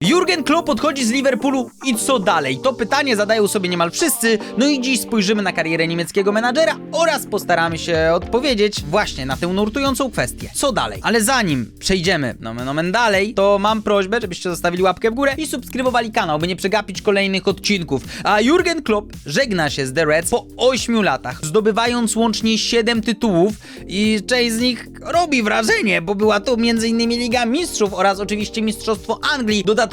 Jurgen Klopp odchodzi z Liverpoolu i co dalej? To pytanie zadają sobie niemal wszyscy, no i dziś spojrzymy na karierę niemieckiego menadżera oraz postaramy się odpowiedzieć właśnie na tę nurtującą kwestię. Co dalej? Ale zanim przejdziemy nomen omen dalej, to mam prośbę, żebyście zostawili łapkę w górę i subskrybowali kanał, by nie przegapić kolejnych odcinków. A Jurgen Klopp żegna się z The Reds po 8 latach, zdobywając łącznie 7 tytułów i część z nich robi wrażenie, bo była to m.in. Liga Mistrzów oraz oczywiście Mistrzostwo Anglii. Dodatkowo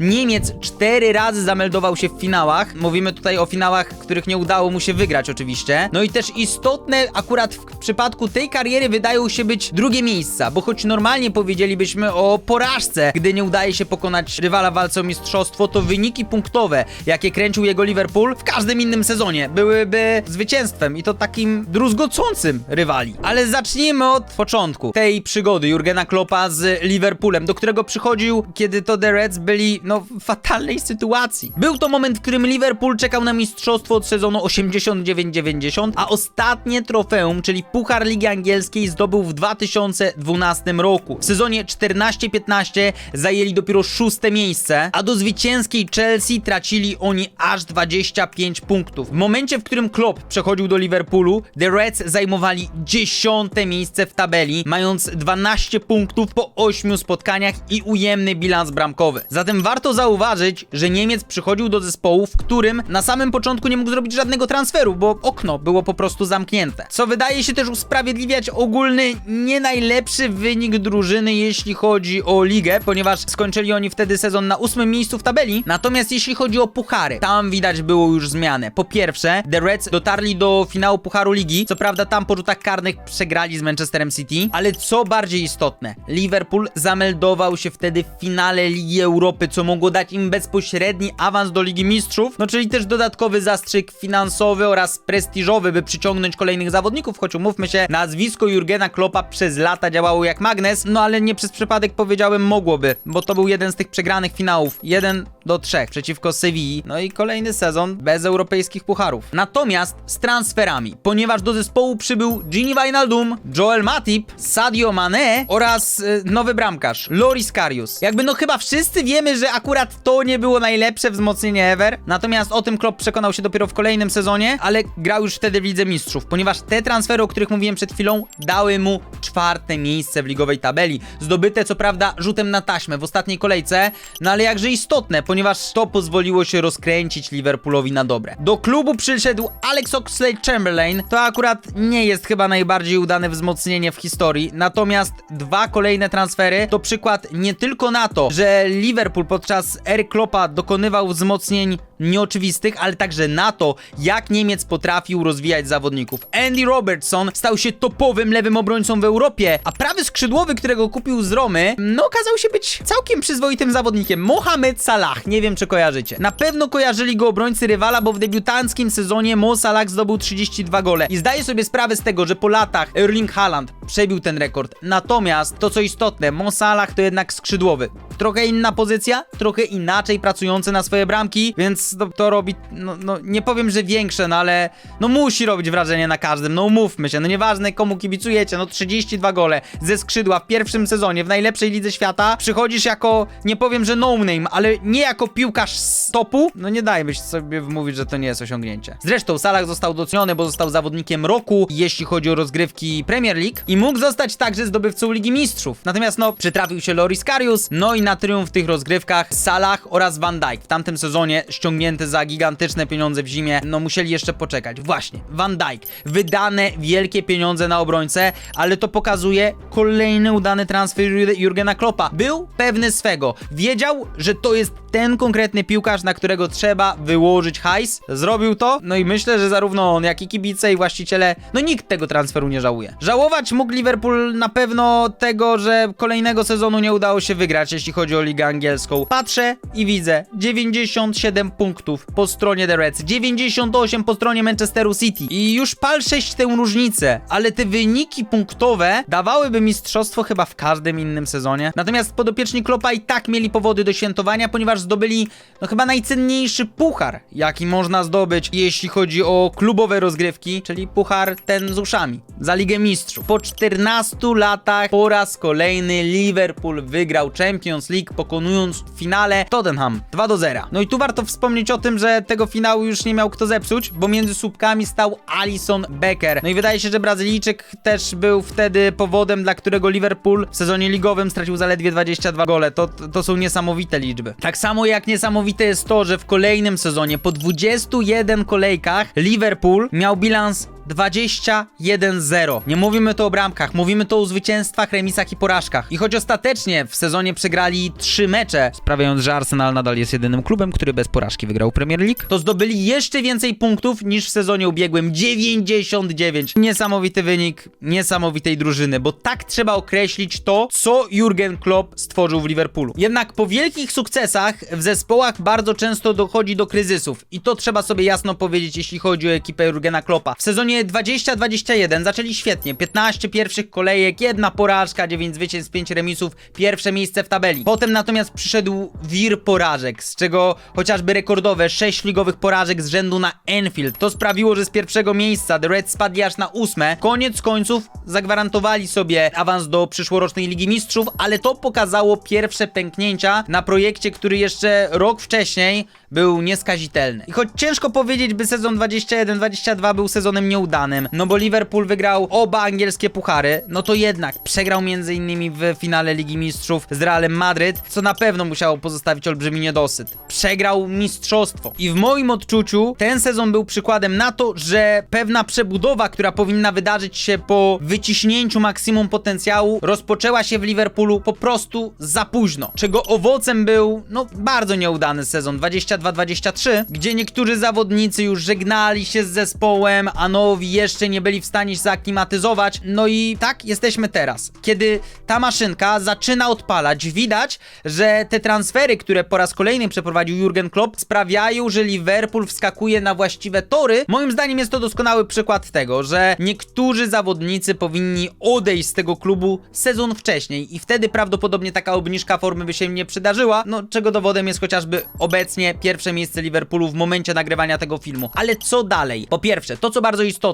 Niemiec cztery razy zameldował się w finałach. Mówimy tutaj o finałach, których nie udało mu się wygrać oczywiście. No i też istotne akurat w przypadku tej kariery wydają się być drugie miejsca, bo choć normalnie powiedzielibyśmy o porażce, gdy nie udaje się pokonać rywala walce o mistrzostwo, to wyniki punktowe, jakie kręcił jego Liverpool w każdym innym sezonie, byłyby zwycięstwem i to takim druzgocącym rywali. Ale zacznijmy od początku tej przygody Jurgena Kloppa z Liverpoolem, do którego przychodził, kiedy to The Reds byli, no, w fatalnej sytuacji. Był to moment, w którym Liverpool czekał na mistrzostwo od sezonu 89-90, a ostatnie trofeum, czyli Puchar Ligi Angielskiej zdobył w 2012 roku. W sezonie 14-15 zajęli dopiero szóste miejsce, a do zwycięskiej Chelsea tracili oni aż 25 punktów. W momencie, w którym Klopp przechodził do Liverpoolu, The Reds zajmowali dziesiąte miejsce w tabeli, mając 12 punktów po 8 spotkaniach i ujemny bilans bramkowy. Zatem warto zauważyć, że Niemiec przychodził do zespołu, w którym na samym początku nie mógł zrobić żadnego transferu, bo okno było po prostu zamknięte. Co wydaje się też usprawiedliwiać ogólny, nie najlepszy wynik drużyny, jeśli chodzi o ligę, ponieważ skończyli oni wtedy sezon na ósmym miejscu w tabeli. Natomiast jeśli chodzi o puchary, tam widać było już zmianę. Po pierwsze, The Reds dotarli do finału Pucharu Ligi. Co prawda tam po rzutach karnych przegrali z Manchesterem City, ale co bardziej istotne, Liverpool zameldował się wtedy w finale Ligi Europy, co mogło dać im bezpośredni awans do Ligi Mistrzów, no czyli też dodatkowy zastrzyk finansowy oraz prestiżowy, by przyciągnąć kolejnych zawodników, choć umówmy się, nazwisko Jurgena Kloppa przez lata działało jak magnes, no ale nie przez przypadek powiedziałem mogłoby, bo to był jeden z tych przegranych finałów, jeden do trzech przeciwko Sewilli, no i kolejny sezon bez europejskich pucharów. Natomiast z transferami, ponieważ do zespołu przybył Gini Wijnaldum, Joel Matip, Sadio Mane oraz y, nowy bramkarz, Loris Karius. Jakby no chyba wszyscy wiemy, że akurat to nie było najlepsze wzmocnienie ever, natomiast o tym Klopp przekonał się dopiero w kolejnym sezonie, ale grał już wtedy w Lidze Mistrzów, ponieważ te transfery, o których mówiłem przed chwilą, dały mu czwarte miejsce w ligowej tabeli. Zdobyte co prawda rzutem na taśmę w ostatniej kolejce, no ale jakże istotne, ponieważ to pozwoliło się rozkręcić Liverpoolowi na dobre. Do klubu przyszedł Alex Oxlade-Chamberlain, to akurat nie jest chyba najbardziej udane wzmocnienie w historii, natomiast dwa kolejne transfery to przykład nie tylko na to, że Liverpool podczas ery Kloppa dokonywał wzmocnień nieoczywistych, ale także na to, jak Niemiec potrafił rozwijać zawodników. Andy Robertson stał się topowym lewym obrońcą w Europie, a prawy skrzydłowy, którego kupił z Romy, no okazał się być całkiem przyzwoitym zawodnikiem. Mohamed Salah, nie wiem czy kojarzycie. Na pewno kojarzyli go obrońcy rywala, bo w debiutanckim sezonie Mo Salah zdobył 32 gole i zdaję sobie sprawę z tego, że po latach Erling Haaland przebił ten rekord. Natomiast to co istotne, Mo Salah to jednak skrzydłowy. Trochę inna pozycja, trochę inaczej pracujący na swoje bramki, więc to, to robi, no, no nie powiem, że większe, no ale no musi robić wrażenie na każdym, no umówmy się, no nieważne komu kibicujecie, no 32 gole ze skrzydła w pierwszym sezonie w najlepszej lidze świata, przychodzisz jako, nie powiem, że no name, ale nie jako piłkarz z topu, no nie dajmy się sobie wmówić, że to nie jest osiągnięcie. Zresztą Salah został doceniony, bo został zawodnikiem roku, jeśli chodzi o rozgrywki Premier League i mógł zostać także zdobywcą Ligi Mistrzów. Natomiast no, przytrafił się Loris Karius, no i na triumf w tych rozgrywkach Salah oraz Van Dijk. W tamtym sezonie ściągnięty za gigantyczne pieniądze w zimie, no musieli jeszcze poczekać. Właśnie, Van Dijk. Wydane wielkie pieniądze na obrońcę, ale to pokazuje kolejny udany transfer Jur- Jurgena Kloppa. Był pewny swego. Wiedział, że to jest ten konkretny piłkarz, na którego trzeba wyłożyć hajs. Zrobił to, no i myślę, że zarówno on, jak i kibice i właściciele, no nikt tego transferu nie żałuje. Żałować mógł Liverpool na pewno tego, że kolejnego sezonu nie udało się wygrać, jeśli chodzi o ligę angielską. Patrzę i widzę 97 punktów punktów po stronie The Reds, 98 po stronie Manchesteru City. I już pal 6 tę różnicę, ale te wyniki punktowe dawałyby mistrzostwo chyba w każdym innym sezonie. Natomiast podopieczni Klopa i tak mieli powody do świętowania, ponieważ zdobyli no chyba najcenniejszy puchar, jaki można zdobyć, jeśli chodzi o klubowe rozgrywki, czyli puchar ten z uszami za Ligę Mistrzów. Po 14 latach po raz kolejny Liverpool wygrał Champions League, pokonując w finale Tottenham 2 do 0. No i tu warto wspomnieć o tym, że tego finału już nie miał kto zepsuć, bo między słupkami stał Alison Becker. No i wydaje się, że Brazylijczyk też był wtedy powodem, dla którego Liverpool w sezonie ligowym stracił zaledwie 22 gole. To, to są niesamowite liczby. Tak samo jak niesamowite jest to, że w kolejnym sezonie po 21 kolejkach Liverpool miał bilans 21-0. Nie mówimy tu o bramkach, mówimy tu o zwycięstwach, remisach i porażkach. I choć ostatecznie w sezonie przegrali 3 mecze, sprawiając, że Arsenal nadal jest jedynym klubem, który bez porażki wygrał Premier League, to zdobyli jeszcze więcej punktów niż w sezonie ubiegłym 99. Niesamowity wynik niesamowitej drużyny, bo tak trzeba określić to, co Jurgen Klopp stworzył w Liverpoolu. Jednak po wielkich sukcesach w zespołach bardzo często dochodzi do kryzysów i to trzeba sobie jasno powiedzieć, jeśli chodzi o ekipę Jurgena Kloppa. W sezonie 20-21 zaczęli świetnie, 15 pierwszych kolejek, jedna porażka, 9 zwycięstw, 5 remisów, pierwsze miejsce w tabeli. Potem natomiast przyszedł wir porażek, z czego chociażby rekordowe 6 ligowych porażek z rzędu na Enfield. To sprawiło, że z pierwszego miejsca The Reds spadli aż na ósme. Koniec końców zagwarantowali sobie awans do przyszłorocznej Ligi Mistrzów, ale to pokazało pierwsze pęknięcia na projekcie, który jeszcze rok wcześniej był nieskazitelny. I choć ciężko powiedzieć, by sezon 21-22 był sezonem nieudanym, no bo Liverpool wygrał oba angielskie puchary, no to jednak przegrał m.in. w finale Ligi Mistrzów z Realem Madryt, co na pewno musiało pozostawić olbrzymi niedosyt. Przegrał mistrzostwo. I w moim odczuciu ten sezon był przykładem na to, że pewna przebudowa, która powinna wydarzyć się po wyciśnięciu maksimum potencjału, rozpoczęła się w Liverpoolu po prostu za późno. Czego owocem był, no, bardzo nieudany sezon 22-23, gdzie niektórzy zawodnicy już żegnali się z zespołem, a nowi jeszcze nie byli w stanie się zaaklimatyzować. No i tak jesteśmy teraz. Kiedy ta maszynka zaczyna odpalać, widać, że te transfery, które po raz kolejny przeprowadził Jurgen Klopp, sprawiają, że Liverpool wskakuje na właściwe tory. Moim zdaniem jest to doskonały przykład tego, że niektórzy zawodnicy powinni odejść z tego klubu sezon wcześniej i wtedy prawdopodobnie taka obniżka formy by się nie przydarzyła, no czego dowodem jest chociażby obecnie pierwsze miejsce Liverpoolu w momencie nagrywania tego filmu. Ale co dalej? Po pierwsze, to co bardzo istotne,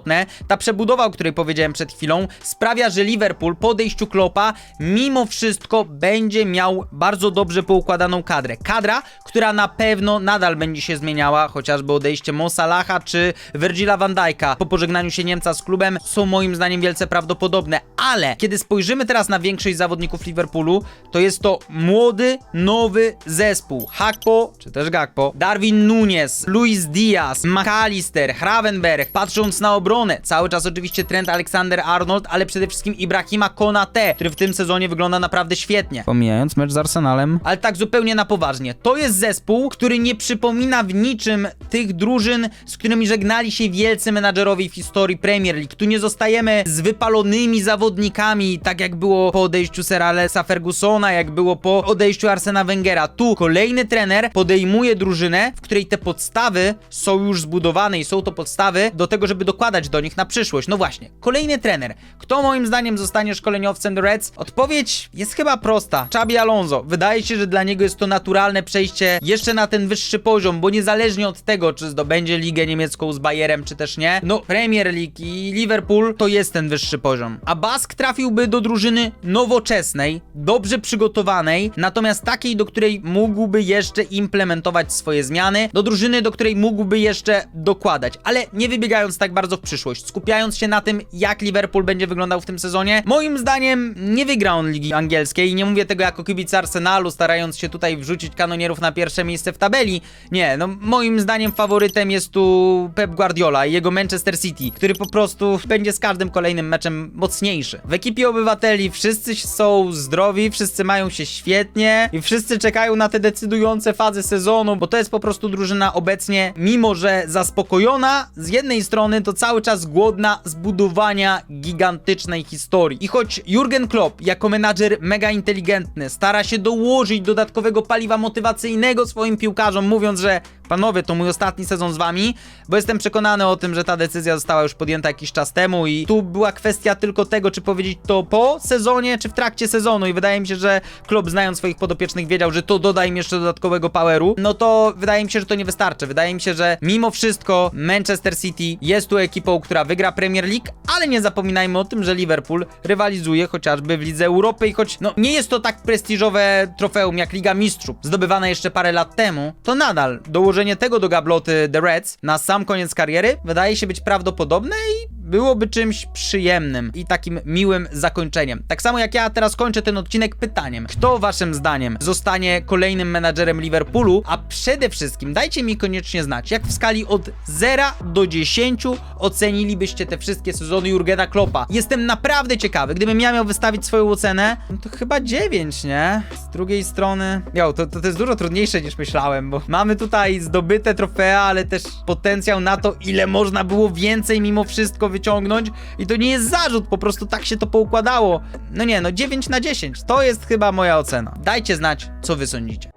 ta przebudowa, o której powiedziałem przed chwilą, sprawia, że Liverpool po odejściu Kloppa mimo wszystko będzie miał bardzo dobrze poukładaną kadrę. Kadra, która na pewno nadal będzie się zmieniała, chociażby odejście Mo Salaha czy Virgila van Dijk'a po pożegnaniu się Niemca z klubem są moim zdaniem wielce prawdopodobne, ale kiedy spojrzymy teraz na większość zawodników Liverpoolu, to jest to młody, nowy zespół. Hakpo, czy też Gakpo, Darwin Nunes, Luis Diaz, McAllister, Gravenberg, patrząc na obronę, cały czas oczywiście Trent Alexander-Arnold, ale przede wszystkim Ibrahima Konate, który w tym sezonie wygląda naprawdę świetnie. Pomijając mecz z Arsenalem. Ale tak zupełnie na poważnie. To jest zespół, który nie przypomina w niczym tych drużyn, z którymi żegnali się wielcy menadżerowie w historii Premier League. Tu nie zostajemy z wypalonymi zawodnikami, tak jak było po odejściu Sir Alesa Fergusona, jak było po odejściu Arsena Wengera. Tu kolejny trener podejmuje drużynę, w której te podstawy są już zbudowane i są to podstawy do tego, żeby do nich na przyszłość. No właśnie, kolejny trener. Kto moim zdaniem zostanie szkoleniowcem The Reds? Odpowiedź jest chyba prosta. Xabi Alonso. Wydaje się, że dla niego jest to naturalne przejście jeszcze na ten wyższy poziom, bo niezależnie od tego, czy zdobędzie ligę niemiecką z Bayerem, czy też nie, no Premier League i Liverpool to jest ten wyższy poziom. A Bask trafiłby do drużyny nowoczesnej, dobrze przygotowanej, natomiast takiej, do której mógłby jeszcze implementować swoje zmiany, do drużyny, do której mógłby jeszcze dokładać, ale nie wybiegając tak bardzo w przyszłość, skupiając się na tym, jak Liverpool będzie wyglądał w tym sezonie. Moim zdaniem nie wygra on Ligi Angielskiej i nie mówię tego jako kibic Arsenalu, starając się tutaj wrzucić kanonierów na pierwsze miejsce w tabeli. Nie, no moim zdaniem faworytem jest tu Pep Guardiola i jego Manchester City, który po prostu będzie z każdym kolejnym meczem mocniejszy. W ekipie obywateli wszyscy są zdrowi, wszyscy mają się świetnie i wszyscy czekają na te decydujące fazy sezonu, bo to jest po prostu drużyna obecnie, mimo że zaspokojona, z jednej strony to cały czas głodna zbudowania gigantycznej historii. I choć Jurgen Klopp jako menadżer mega inteligentny stara się dołożyć dodatkowego paliwa motywacyjnego swoim piłkarzom, mówiąc, że panowie, to mój ostatni sezon z wami, bo jestem przekonany o tym, że ta decyzja została już podjęta jakiś czas temu i tu była kwestia tylko tego, czy powiedzieć to po sezonie, czy w trakcie sezonu. I wydaje mi się, że klub znając swoich podopiecznych wiedział, że to doda im jeszcze dodatkowego poweru, no to wydaje mi się, że to nie wystarczy. Wydaje mi się, że mimo wszystko Manchester City jest tu ekipą, która wygra Premier League, ale nie zapominajmy o tym, że Liverpool rywalizuje chociażby w Lidze Europy. I choć no nie jest to tak prestiżowe trofeum jak Liga Mistrzów, zdobywane jeszcze parę lat temu, to nadal dołożenie tego do gabloty The Reds na sam koniec kariery wydaje się być prawdopodobne i byłoby czymś przyjemnym i takim miłym zakończeniem. Tak samo jak ja teraz kończę ten odcinek pytaniem. Kto waszym zdaniem zostanie kolejnym menadżerem Liverpoolu? A przede wszystkim dajcie mi koniecznie znać, jak w skali od 0 do 10 ocenilibyście te wszystkie sezony Jurgena Kloppa. Jestem naprawdę ciekawy. Gdybym ja miał wystawić swoją ocenę, no to chyba 9, nie? Z drugiej strony... Jo, to, to, to jest dużo trudniejsze niż myślałem, bo mamy tutaj zdobyte trofea, ale też potencjał na to, ile można było więcej mimo wszystko wyciągnąć i to nie jest zarzut, po prostu tak się to poukładało. No nie, no 9 na 10, to jest chyba moja ocena. Dajcie znać, co wy sądzicie.